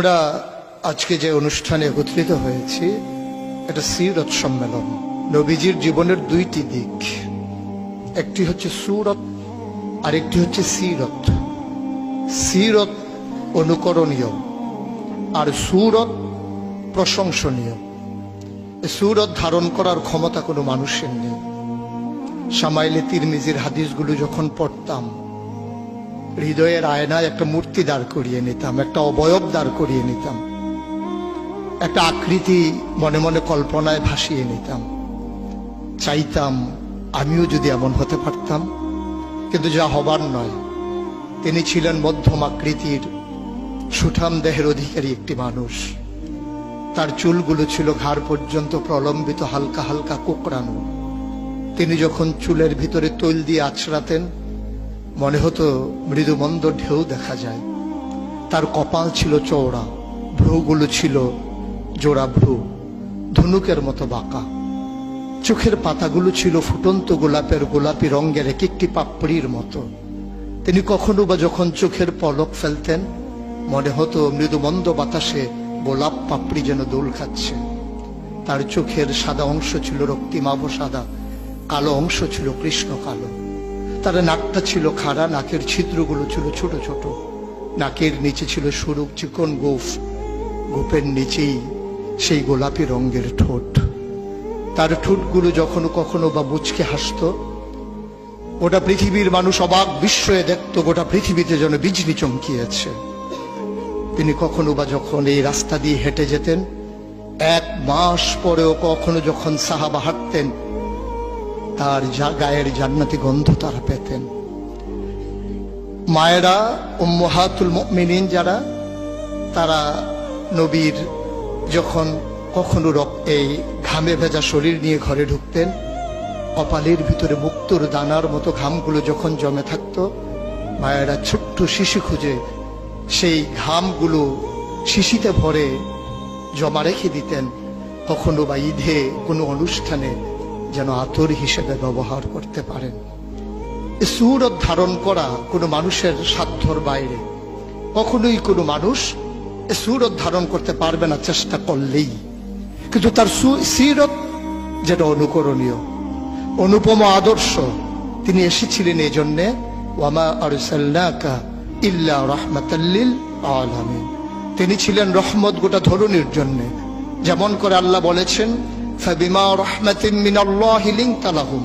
আমরা আজকে যে অনুষ্ঠানে একত্রিত হয়েছি, এটা সিরত সম্মেলন। নবীজির জীবনের দুইটি দিক। একটি হচ্ছে সুরত আর একটি হচ্ছে সিরত। সিরত অনুকরণীয় আর সুরত প্রশংসনীয়। সুরত ধারণ করার ক্ষমতা কোনো মানুষের নেই। সামাইলে তিরমিজির হাদিসগুলো যখন পড়তাম হৃদয়ের আয়নায় একটা মূর্তি দাঁড় করিয়ে নিতাম, একটা অবয়ব দাঁড় করিয়ে নিতাম, একটা আকৃতি মনে মনে কল্পনায় ভাসিয়ে নিতাম। চাইতাম আমিও যদি এমন হতে পারতাম, কিন্তু যা হবার নয়, তিনি ছিলেন মধ্যম আকৃতির সুঠাম দেহের অধিকারী একটি মানুষ। তার চুলগুলো ছিল ঘাড় পর্যন্ত প্রলম্বিত হালকা হালকা কোকড়ানো। তিনি যখন চুলের ভিতরে তৈল দিয়ে আছড়াতেন মনে হতো মৃদুমন্দ ঢেউ দেখা যায়। তার কপাল ছিল চওড়া, ভ্রুগুলো ছিল জোড়া ভ্রু, ধনুকের মতো বাঁকা। চোখের পাতাগুলো ছিল ফুটন্ত গোলাপের গোলাপি রঙের এক একটি পাপড়ির মতো। তিনি কখনো বা যখন চোখের পলক ফেলতেন, মনে হতো মৃদুমন্দ বাতাসে গোলাপ পাপড়ি যেন দোল খাচ্ছে। তার চোখের সাদা অংশ ছিল রক্তিমাভ সাদা, কালো অংশ ছিল কৃষ্ণ কালো। তার নাকটা ছিল খাড়া, নাকের ছিদ্রগুলো ছিল ছোট ছোট। নাকের নিচে ছিল সরু চিকন গোফ। গোপের নিচেই সেই গোলাপি রঙের ঠোঁট। তার ঠোঁটগুলো যখন কখনো বা মুচকে হাসত, গোটা পৃথিবীর মানুষ অবাক বিস্ময়ে দেখত গোটা পৃথিবীতে যেন বিজলি চমকিয়েছে। তিনি কখনো বা যখন এই রাস্তা দিয়ে হেঁটে যেতেন, এক মাস পরেও কখনো যখন সাহাবা হাঁটতেন তার গায়ের জান্নাতি গন্ধ তারা পেতেন। মায়েরা উম্মহাতুল মিনিন যারা, তারা নবীর যখন কখনো এই ঘামে ভেজা শরীর নিয়ে ঘরে ঢুকতেন, কপালের ভিতরে মুক্তর দানার মতো ঘামগুলো যখন জমে থাকত, মায়েরা ছোট্ট শিশু খুঁজে সেই ঘামগুলো শিশিতে ভরে জমা রেখে দিতেন। কখনো বা ঈদে কোনো অনুষ্ঠানে যেন আতর হিসেবে ব্যবহার করতে পারেন। সুরত ধারণ করা কোনো মানুষের সাধ্যর বাইরে। কখনোই কোনো মানুষ সুরত ধারণ করতে পারবে না চেষ্টা করলেই। কিন্তু তার সিরত যেটা অনুকরণীয়। অনুপম আদর্শ তিনি এসেছিলেন এই জন্যে তিনি ছিলেন রহমত গোটা ধরনের জন্যে। যেমন করে আল্লাহ বলেছেন ফাবিমা রহমাতিন মিনাল্লাহি লিনতা লাহুম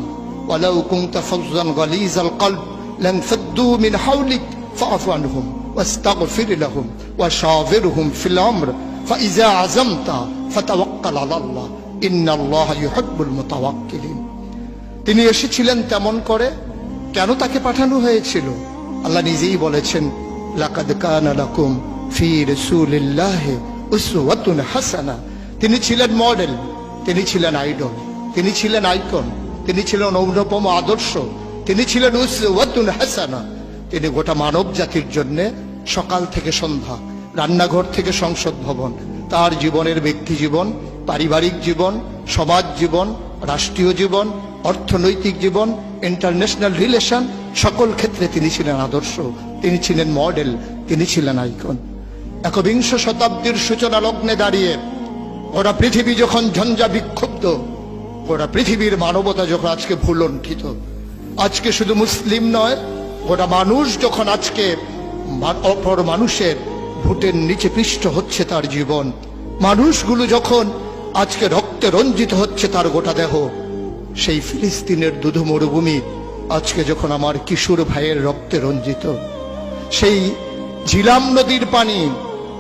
ওয়ালাউ কুনতা ফাজ্জান গালিজাল কলব লানফাদ্দু মিন হাওলিক ফাআফু আনহুম واستغفر لهم وشاورهم في الامر فاذا عزمت فتوكل على الله ان الله يحب المتوكلين তিনি এসেছিলেন তেমন করে কেন তাকে পাঠানো হয়েছিল আল্লাহ নিজেই বলেছেন লাকাদ কানা লাকুম ফি রাসূলিল্লাহি উসওয়াতুন হাসানা তিনি ছিলেন মডেল তিনি ছিলেন আইডল তিনি ছিলেন আইকন তিনি ছিলেন অনুপম আদর্শ, তিনি ছিলেন উসওয়াতুন হাসানা। তিনি গোটা মানব জাতির জন্য সকাল থেকে সন্ধ্যা, রান্নাঘর থেকে সংসদ ভবন, তার জীবনের ব্যক্তি জীবন, পারিবারিক জীবন, সমাজ জীবন, রাষ্ট্রীয় জীবন, অর্থনৈতিক জীবন ইন্টারন্যাশনাল রিলেশন সকল ক্ষেত্রে তিনি ছিলেন আদর্শ, তিনি ছিলেন মডেল তিনি ছিলেন আইকন একবিংশ শতাব্দীর সূচনা লগ্নে দাঁড়িয়ে গোটা পৃথিবী যখন ঝঞ্ঝা বিক্ষুব্ধ, গোটা পৃথিবীর মানবতা যখন আজকে ভুলণ্ঠিত, আজকে শুধু মুসলিম নয়, গোটা মানুষ যখন আজকে অপর মানুষের ভোটের নিচে পৃষ্ঠ হচ্ছে তার জীবন, মানুষগুলো যখন আজকে রক্তে রঞ্জিত হচ্ছে তার গোটা দেহ, সেই ফিলিস্তিনের দুধু মরুভূমি আজকে যখন আমার কিশোর ভাইয়ের রক্তে রঞ্জিত, সেই ঝিলাম নদীর পানি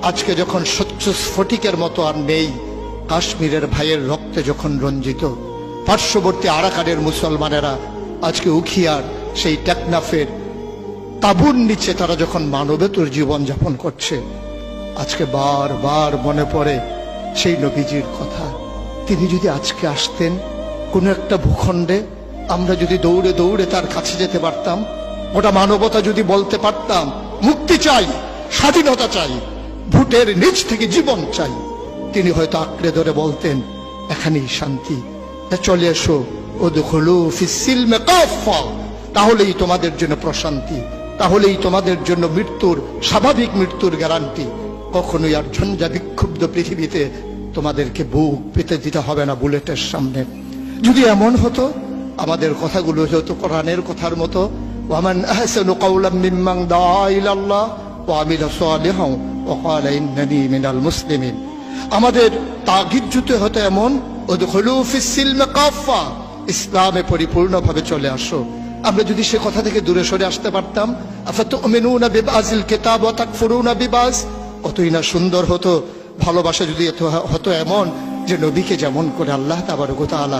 আজকে যখন স্বচ্ছ স্ফটিকের মতো আর নেই কাশ্মীরের ভাইয়ের রক্তে যখন রঞ্জিত, পার্শ্ববর্তী আরাকানের মুসলমানেরা আজকে উখিয়ার সেই টেকনাফের তাবুর নিচে তারা যখন মানবেতর জীবন যাপন করছে, আজকে বার বার মনে পড়ে সেই নবীজির কথা। তিনি যদি আজকে আসতেন কোনো একটা ভূখণ্ডে, আমরা যদি দৌড়ে দৌড়ে তার কাছে যেতে পারতাম, ওটা মানবতা যদি বলতে পারতাম, মুক্তি চাই, স্বাধীনতা চাই ভোটের নিচ থেকে জীবন চাই। তিনি হয়তো আঁকড়ে ধরে বলতেন, এখানেই শান্তি। চলে এসো ও দখলু তাহলেই তোমাদের জন্য প্রশান্তি, তাহলেই তোমাদের জন্য মৃত্যুর, স্বাভাবিক মৃত্যুর গ্যারান্টি। কখনোই আর ঝঞ্ঝা বিক্ষুব্ধ পৃথিবীতে তোমাদেরকে বুক পেতে দিতে হবে না বুলেটের সামনে। যদি এমন হতো, আমাদের কথাগুলো হতো কোরআনের কথার মতো, ওয়ামান আহসানু কাওলাম মিম্মান দাআ ইলাল্লাহ ওয়া মিনাল মুসলিমিন। আমাদের তাগিদ জুতে হতো এমন ইসলামে পরিপূর্ণভাবে চলে আসো। আমরা যদি সে কথা থেকে দূরে সরে আসতে পারতাম না সুন্দর হতো, ভালোবাসা যদি হতো এমন যে নবীকে যেমন করে আল্লাহ তাবারক ওয়া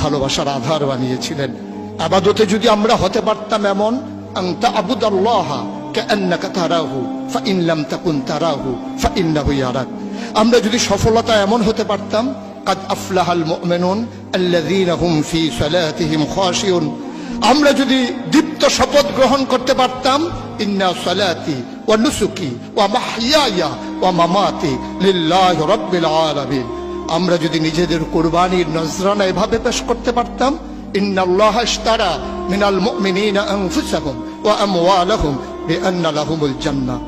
ভালোবাসার আধার বানিয়েছিলেন। আবাদতে যদি আমরা হতে পারতাম এমন আবুদাল্লাহ তারাহু ফাইন লাম তাকুন তারাহু ইয়ারাক আমরা যদি সফলতা এমন হতে পারতাম, কাদ আফলাহাল মুমিনুন আল্লাযীনা হুম ফি সালাতিহিম খাশিউন। আমরা যদি দীপ্ত শপথ গ্রহণ করতে পারতাম, ইন্না সালাতি ওয়া নুসুকি ওয়া ওয়া মামাতি আলামিন। আমরা যদি নিজেদের কুরবানির নজরানা এভাবে পেশ করতে পারতাম, ইন্নাল্লাহ ইশতারা মিনাল মুমিনিনা আনফুসাহুম ওয়া আমওয়ালাহুম বিআন্না লাহুমুল জান্নাহ।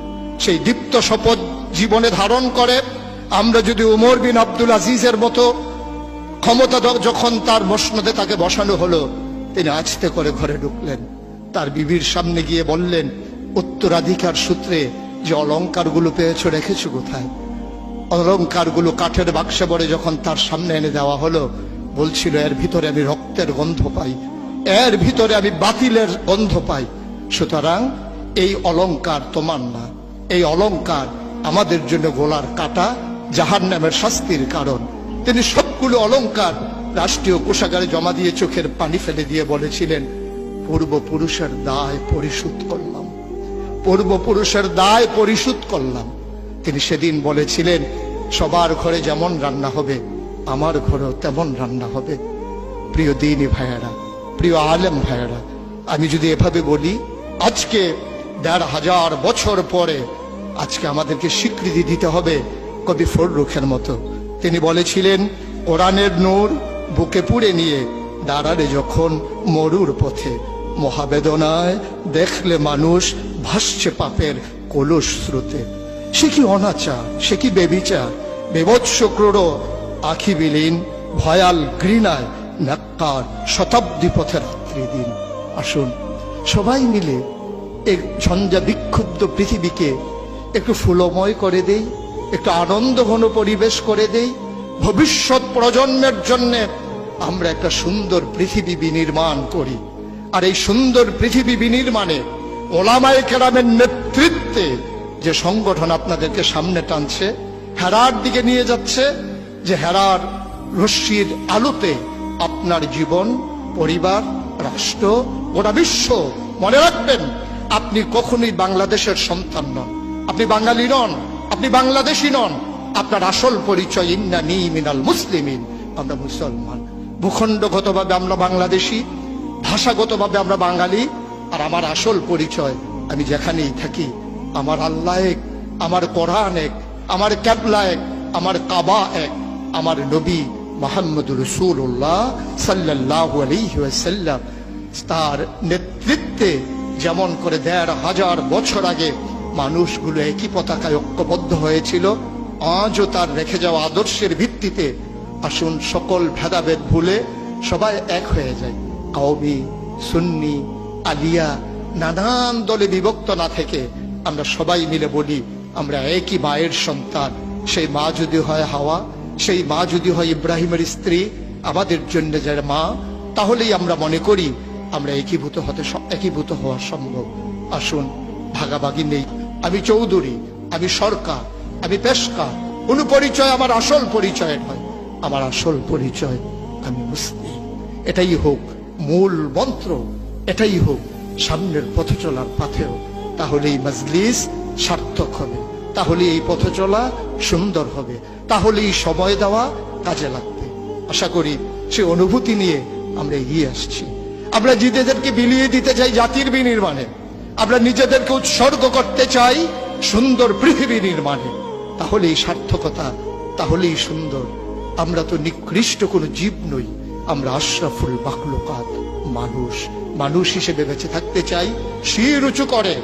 সেই দীপ্ত শপথ জীবনে ধারণ করে আমরা যদি উমর বিন আব্দুল আজিজের মতো ক্ষমতা যখন তার মসনদে তাকে বসানো হলো, তিনি আছতে করে ঘরে ঢুকলেন। তার বিবির সামনে গিয়ে বললেন, উত্তরাধিকার সূত্রে যে অলংকারগুলো পেয়েছ রেখেছো কোথায়? অলংকারগুলো কাঠের বাক্সে পড়ে যখন তার সামনে এনে দেওয়া হলো, বলছিল, এর ভিতরে আমি রক্তের গন্ধ পাই, এর ভিতরে আমি বাতিলের গন্ধ পাই, সুতরাং এই অলংকার তোমার না। এই অলংকার আমাদের জন্য গোলার কাটা জাহান নামের শাস্তির কারণ। তিনি সবগুলো অলঙ্কার রাষ্ট্রীয় কোষাগারে জমা দিয়ে চোখের পানি ফেলে দিয়ে বলেছিলেন পূর্বপুরুষের দায় পরিশোধ করলাম। পূর্বপুরুষের দায় পরিশোধ করলাম। তিনি সেদিন বলেছিলেন, সবার ঘরে যেমন রান্না হবে, আমার ঘরেও তেমন রান্না হবে। প্রিয় দিনী ভাইয়েরা, প্রিয় আলেম ভাইয়েরা, আমি যদি এভাবে বলি, আজকে দেড় হাজার বছর পরে আজকে আমাদেরকে স্বীকৃতি দিতে হবে কবি ফররুখের মতো। তিনি বলেছিলেন, কোরআনের নূর বুকে পুড়ে নিয়ে দাঁড়ালে যখন মরুর পথে মহাবেদনায় দেখলে মানুষ ভাসছে পাপের কলস স্রোতে। সে কি অনাচার সে কি বেবিচার বেবৎস ক্রোড় আখি বিলীন, ভয়াল ঘৃণায় নাক্কার শতাব্দী পথে রাত্রি দিন। আসুন, সবাই মিলে এই ঝঞ্ঝা বিক্ষুব্ধ পৃথিবীকে একটু ফুলময় করে দেই। একটু আনন্দ ঘন পরিবেশ করে দেই। ভবিষ্যৎ প্রজন্মের জন্যে আমরা একটা সুন্দর পৃথিবী বিনির্মাণ করি। আর এই সুন্দর পৃথিবী বিনির্মাণে ওলামায়ে কেরামের নেতৃত্বে যে সংগঠন আপনাদেরকে সামনে টানছে, হেরার দিকে নিয়ে যাচ্ছে, যে হেরার রশ্মির আলোতে আপনার জীবন, পরিবার, রাষ্ট্র, গোটা বিশ্ব মনে রাখবেন, আপনি কখনোই বাংলাদেশের সন্তান নন। আপনি বাঙালি নন। আপনি বাংলাদেশি নন। আপনার আসল পরিচয় ইন্না মিনাল মুসলিমিন। আমরা মুসলমান। ভূখণ্ডগতভাবে আমরা বাংলাদেশি, ভাষাগতভাবে আমরা বাঙালি, আর আমার আসল পরিচয় আমি যেখানেই থাকি, আমার আল্লাহ এক, আমার কোরআন এক, আমার ক্যাবলা এক, আমার কাবা এক, আমার নবী মোহাম্মদ রসুল্লাহ সাল্লাহ তার নেতৃত্বে যেমন করে দেড় হাজার বছর আগে মানুষগুলো একই পতাকায় ঐক্যবদ্ধ হয়েছিল। আজও তার রেখে যাওয়া আদর্শের ভিত্তিতে আসুন সকল ভেদাভেদ ভুলে সবাই এক হয়ে যায় কওমি, সুন্নি, আলিয়া, নানান দলে বিভক্ত না থেকে আমরা সবাই মিলে বলি, আমরা একই মায়ের সন্তান। সেই মা যদি হয় হাওয়া, সেই মা যদি হয় ইব্রাহিমের স্ত্রী, আমাদের জন্য যারা মা, তাহলেই আমরা মনে করি আমরা একীভূত হতে একীভূত হওয়া সম্ভব। আসুন, ভাগাভাগি নেই। আমি চৌধুরী, আমি সরকার, আমি পেশকা কোন পরিচয় আমার আসল পরিচয় নয়। আমার আসল পরিচয়, আমি মুসলিম। এটাই হোক মূল মন্ত্র, এটাই হোক সামনের পথ চলার পাথেও। তাহলে এই মজলিস সার্থক হবে। তাহলে এই পথ চলা সুন্দর হবে। তাহলে এই সময় দেওয়া কাজে লাগবে। আশা করি সে অনুভূতি নিয়ে আমরা এগিয়ে আসছি। আমরা নিজেদেরকে বিলিয়ে দিতে চাই জাতির বিনির্মাণে। আমরা নিজেদেরকে উৎসর্গ করতে চাই সুন্দর পৃথিবী নির্মাণে। তাহলেই সার্থকতা, তাহলেই সুন্দর। আমরা তো নিকৃষ্ট কোনো জীব নই। আমরা আশরাফুল মাকলুকাত মানুষ। মানুষ হিসেবে বেঁচে থাকতে চাই। শির উঁচু করে।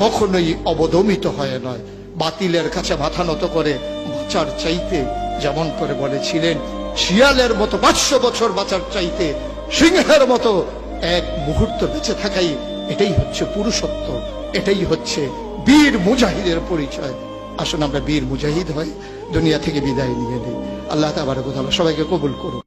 কখনোই অবদমিত হয়ে নয়। বাতিলের কাছে মাথা নত করে বাঁচার চাইতে, যেমন করে বলেছিলেন, শিয়ালের মতো পাঁচশো বছর বাঁচার চাইতে, সিংহের মতো এক মুহূর্ত বেঁচে থাকাই এটাই হচ্ছে পুরুষত্ব, এটাই হচ্ছে বীর মুজাহিদের পরিচয়। আসুন আমরা বীর মুজাহিদ হয় দুনিয়া থেকে বিদায় নিয়ে নিই। আল্লাহ তাবার সবাইকে কবুল করুন